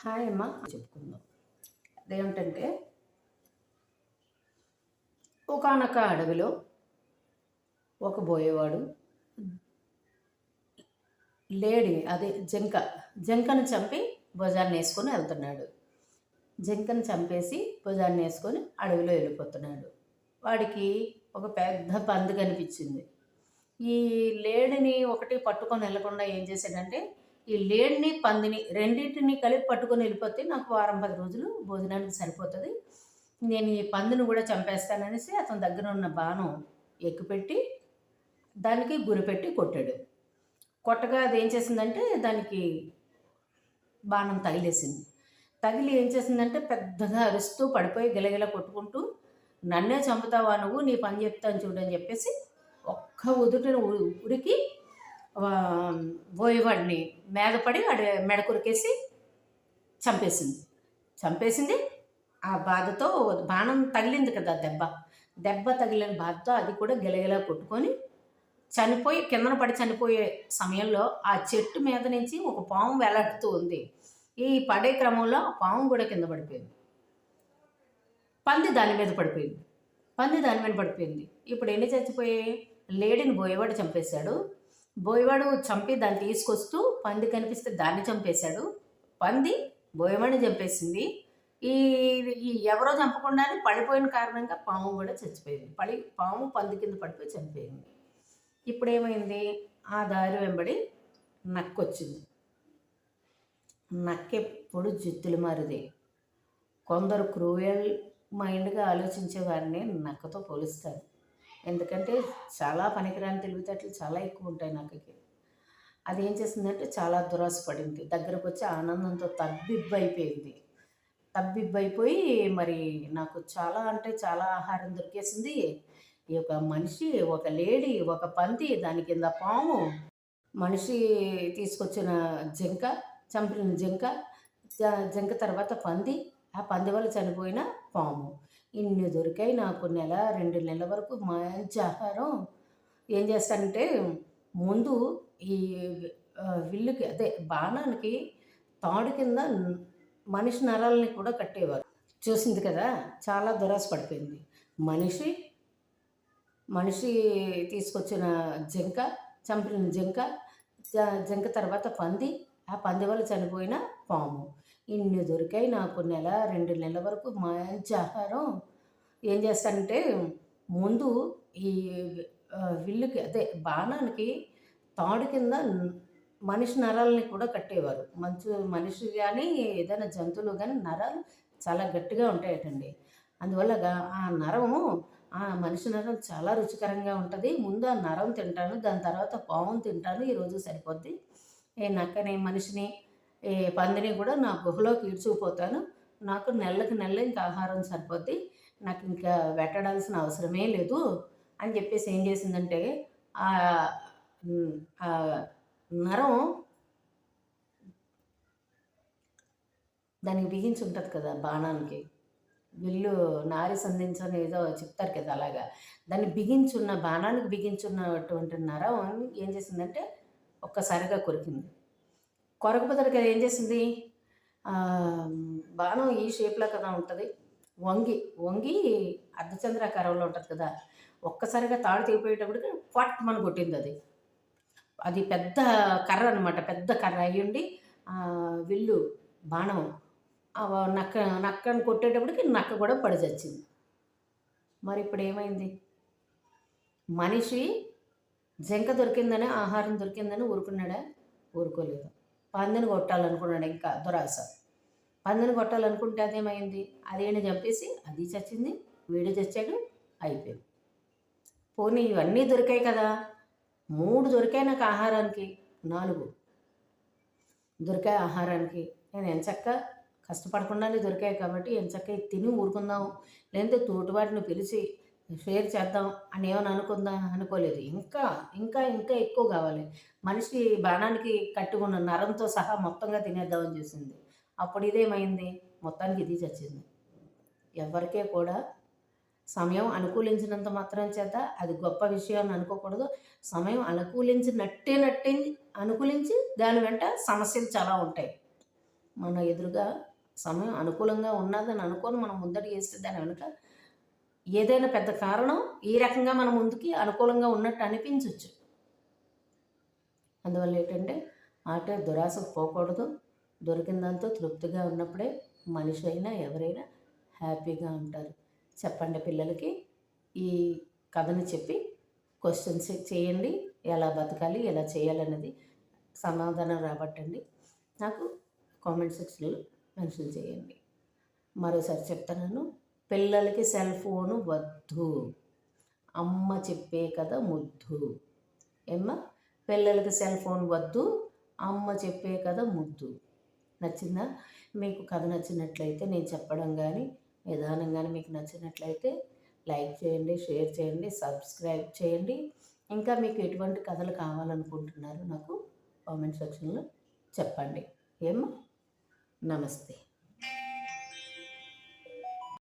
Hi అమ్మ. చెప్పుకుందాం. అదేమిటంటే ఒకనొక అడవిలో ఒక బోయేవాడు లేడి అదే జింక జంకను చంపి భుజాన్ని వేసుకొని వెళ్తున్నాడు. జింకను చంపేసి భుజాన్ని వేసుకొని అడవిలో వెళ్ళిపోతున్నాడు. వాడికి ఒక పెద్ద పంది కనిపించింది. ఈ లేడిని ఒకటి పట్టుకొని వెళ్ళకుండా ఏం చేశాడంటే ఈ లేడిని పందిని రెండింటిని కలిపి పట్టుకొని వెళ్ళిపోతే నాకు వారం పది రోజులు భోజనానికి సరిపోతుంది. నేను ఈ పందిని కూడా చంపేస్తాననేసి అతని దగ్గర ఉన్న బాణం ఎక్కుపెట్టి దానికి గురిపెట్టి కొట్టాడు. కొట్టగా అది ఏం చేసిందంటే దానికి బాణం తగిలేసింది. తగిలి ఏం చేసిందంటే పెద్దగా అరుస్తూ పడిపోయి గిలగిల కొట్టుకుంటూ నన్నే చంపుతావా నువ్వు? నీ పని చెప్తాను చూడని చెప్పేసి ఒక్క ఉదుటిన ఉరికి ఆ, మేదపడి వాడి మెడ కొరికేసి చంపేసింది. చంపేసింది. ఆ బాధతో బాణం తగిలింది కదా దెబ్బ. దెబ్బ తగిలిన బాధతో అది కూడా గెలగెలా కొట్టుకొని చనిపోయి కిందన పడి చనిపోయే సమయంలో ఆ చెట్టు మీద నుంచి ఒక పాము వేలాడుతూ ఉంది. ఈ పడే క్రమంలో ఆ పాము కూడా కింద పడిపోయింది. పంది దాని మీద పడిపోయింది. పంది దాని మీద పడిపోయింది. ఇప్పుడు ఎన్ని చచ్చిపోయాయి? లేడీని బోయేవాడు చంపేశాడు. బోయవాడు చంపి దాన్ని తీసుకొస్తూ పంది కనిపిస్తే దాన్ని చంపేశాడు. పంది బోయవాడిని చంపేసింది. ఈ ఎవరో చంపకుండానే పడిపోయిన కారణంగా పాము కూడా చచ్చిపోయింది. పడి పాము పంది కింద పడిపోయి చనిపోయింది. ఇప్పుడు ఏమైంది ఆ దారి వెంబడి నక్కొచ్చింది. నక్కెప్పుడు జిత్తులు మారిది. కొందరు క్రూయల్ మైండ్గా ఆలోచించే వారిని నక్కతో పోలుస్తారు. ఎందుకంటే చాలా పనికిరాని తెలివితేటలు చాలా ఎక్కువ ఉంటాయి నాకకి అది ఏం చేసిందంటే చాలా దురాశ పడింది దగ్గరకు వచ్చి ఆనందంతో తబ్బిబ్బైపోయింది. తబ్బిబ్బైపోయి మరి నాకు చాలా అంటే చాలా ఆహారం దొరికేసింది. ఈ యొక్క మనిషి ఒక లేడీ ఒక పంది దాని కింద పాము మనిషి తీసుకొచ్చిన జింక చంపిన జింక జింక తర్వాత పంది ఆ పంది వల్ల చనిపోయిన పాము. ఇన్ని దొరికాయి నాకు నెల రెండు నెలల వరకు మంచి ఆహారం. ఏం చేస్తానంటే ముందు ఈ విల్లుకి అదే బాణానికి తాడు కింద మనిషి నరాలని కూడా కట్టేవారు. చూసింది కదా చాలా దురాశ పడిపోయింది. మనిషి మనిషి తీసుకొచ్చిన జింక చంపిన జింక జింక తర్వాత పంది ఆ పంది వల్ల చనిపోయిన పాము. ఇన్ని దొరికాయి నాకు నెల రెండు నెలల వరకు మంచి ఆహారం. ఏం చేస్తానంటే ముందు ఈ విల్లుకి అదే బాణానికి తాడు కింద మనిషి నరాలని కూడా కట్టేవారు. మంచు మనిషి కానీ ఏదైనా జంతువులు కానీ నరాలు చాలా గట్టిగా ఉంటాయటండి. అందువల్ల ఆ నరము ఆ మనిషి నరం చాలా రుచికరంగా ఉంటుంది. ముందు ఆ నరం తింటాను దాని తర్వాత పావును తింటాను ఈరోజు సరిపోద్ది. ఏ నక్కని మనిషిని ఏ పందిని కూడా నా గుహలోకి ఈడ్చుకుపోతాను నాకు నెలకి నెల ఇంకా ఆహారం సరిపోద్ది. నాకు ఇంకా వెట్టడాల్సిన అవసరమే లేదు అని చెప్పేసి ఏం చేసిందంటే ఆ ఆ నరం దానికి బిగించి ఉంటుంది కదా బాణానికి. విల్లు నారి సంధించని ఏదో చెప్తారు కదా అలాగా. దాన్ని బిగించున్న బాణానికి బిగించున్నటువంటి నరం ఏం చేసిందంటే ఒక్కసారిగా కొరికింది. కొరకపోతే కదా ఏం చేసింది? బాణం ఈ షేప్లో కదా ఉంటుంది. వంగి వంగి అర్ధచంద్రాకారంలో ఉంటుంది కదా. ఒక్కసారిగా తాడు తెగిపోయేటప్పటికి పట్ మన కొట్టింది అది. అది పెద్ద కర్ర అనమాట పెద్ద కర్ర అయ్యుండి విల్లు బాణం నక్క నక్కను కొట్టేటప్పటికి నక్క కూడా పడి చచ్చింది. మరి ఇప్పుడు ఏమైంది? మనిషి జంక దొరికిందని ఆహారం దొరికిందని ఊరుకున్నాడా? ఊరుకోలేదు. పందిని కొట్టాలనుకున్నాడు ఇంకా దురాశ. పందిని కొట్టాలనుకుంటే అదేమైంది? అదేంటి చంపేసి అది చచ్చింది వీడు చచ్చాడు అయిపోయింది. పోనీ ఇవన్నీ దొరికాయి కదా? మూడు దొరికాయి నాకు ఆహారానికి. నాలుగు దొరికాయి ఆహారానికి. నేను ఎంచక్క కష్టపడకుండానే దొరికాయి కాబట్టి ఎంచక్క తిని ఊరుకుందాం. లేదంటే తోటివాటిని పిలిచి షేర్ చేద్దాం అని ఏమని అనుకుందా? అనుకోలేదు. ఇంకా ఇంకా ఇంకా ఎక్కువ కావాలి. మనిషి బాణానికి కట్టుకున్న నరంతో సహా మొత్తంగా తినేద్దామని చూసింది. అప్పుడు ఇదేమైంది? మొత్తానికి ఇది చచ్చింది. ఎవరికే కూడా సమయం అనుకూలించినంత మాత్రం చేత అది గొప్ప విషయం అని అనుకోకూడదు. సమయం అనుకూలించినట్టే నట్టి అనుకూలించి దాని వెంట సమస్యలు చాలా ఉంటాయి. మన ఎదురుగా సమయం అనుకూలంగా ఉన్నదని అనుకొని మనం ముందడు చేస్తే దాని వెనుక ఏదైనా పెద్ద కారణం ఈ రకంగా మన ముందుకి అనుకూలంగా ఉన్నట్టు అనిపించవచ్చు అందువల్ల ఏంటంటే ఆట దురాశకు పోకూడదు. దొరికిన దాంతో తృప్తిగా ఉన్నప్పుడే మనిషి అయినా ఎవరైనా హ్యాపీగా ఉంటారు. చెప్పండి పిల్లలకి ఈ కథని చెప్పి క్వశ్చన్స్ చేయండి. ఎలా బతకాలి ఎలా చేయాలన్నది సమాధానం రాబట్టండి. నాకు కామెంట్ సెక్షన్లో మెన్షన్ చేయండి. మరోసారి చెప్తాను. పిల్లలకి సెల్ ఫోను వద్దు. అమ్మ చెప్పే కథ ముద్దు. ఏమ్మా? పిల్లలకి సెల్ ఫోన్ వద్దు అమ్మ చెప్పే కథ ముద్దు. నచ్చిందా? మీకు కథ నచ్చినట్లయితే నేను చెప్పడం కానీ విధానం కానీ మీకు నచ్చినట్లయితే లైక్ చేయండి షేర్ చేయండి సబ్స్క్రైబ్ చేయండి. ఇంకా మీకు ఎటువంటి కథలు కావాలనుకుంటున్నారు నాకు కామెంట్ సెక్షన్లో చెప్పండి. ఏమో నమస్తే.